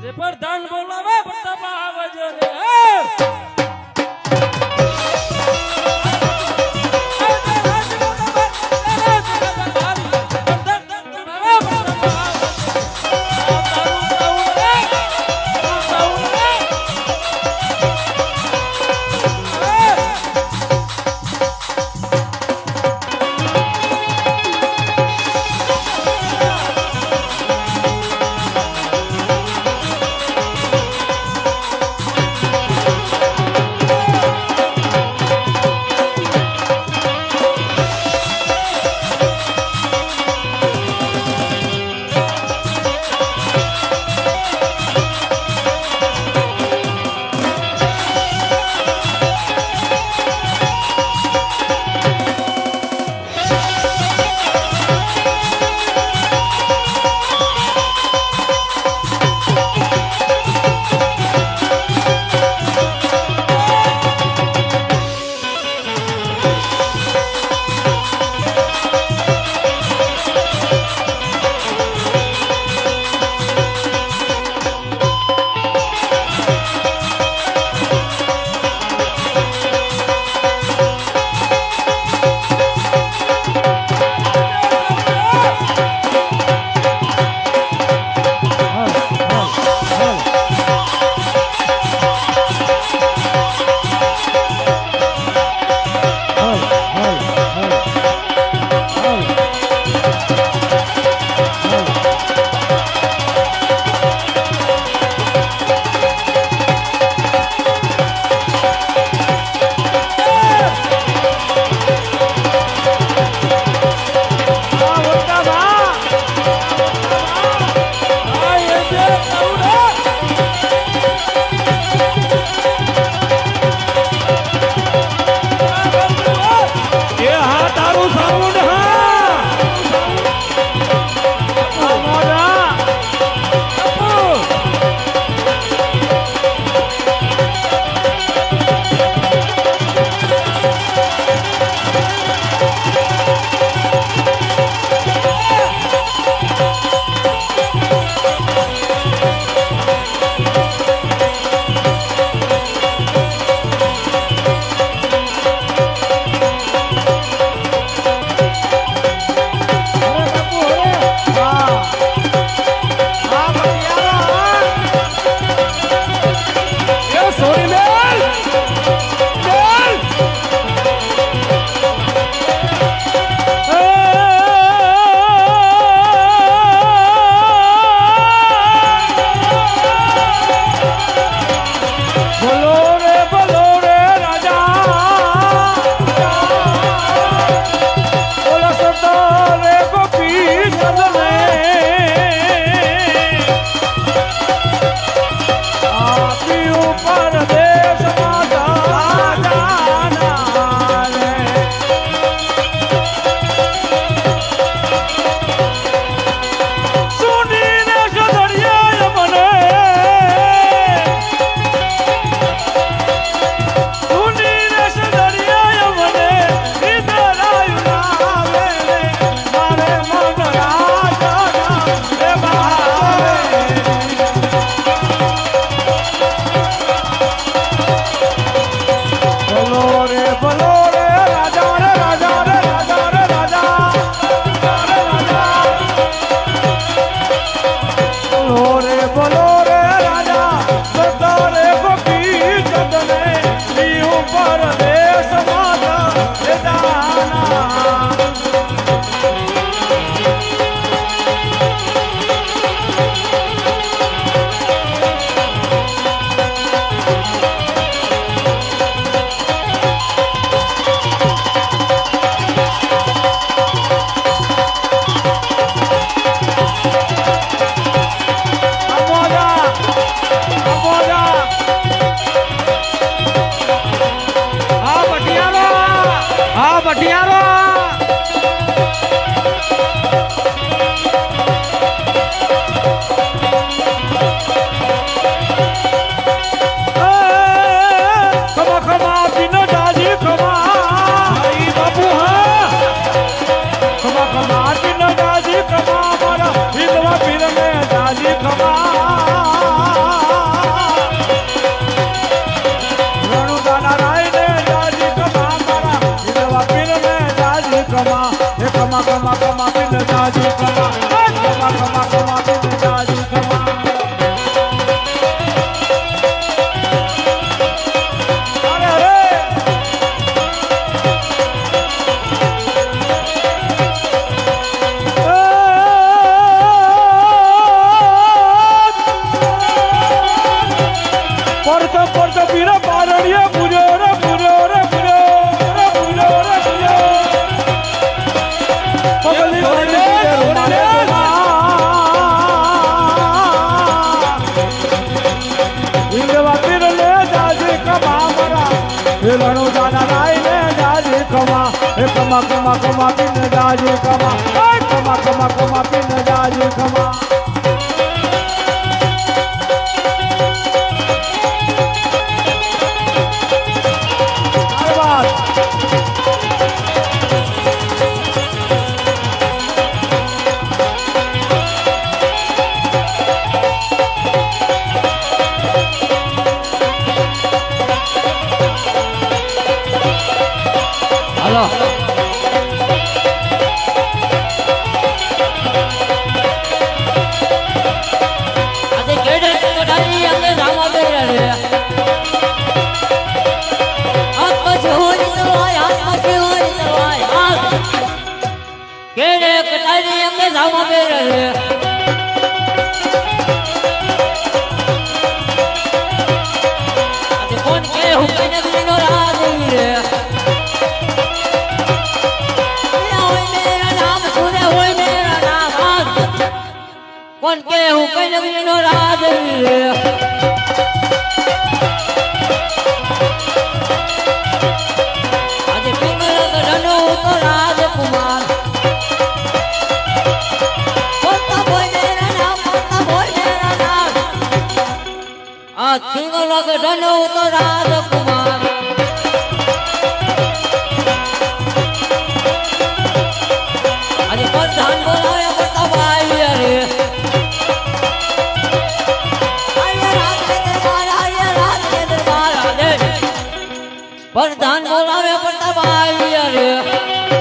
જે પ્રધાન બોલાવે પ્રતાપ આવજો રે Allah ભટિયારો કમા કમા કમા બિન દાજી કમા કમા કમા કમા એ કમા કમા કમા પીને જાજે કમા કમા કમા કમા પીને જાજે કમા હાલો. કેડે કડાઈ અંગે રામા બેરે હું કઈ નવી નો રાજ આજે રાજકુમાર. આ પિંગલ ગઢનો તો રાજકુમાર. પ્રધાન બોલાવે પડતા ભાઈ અરે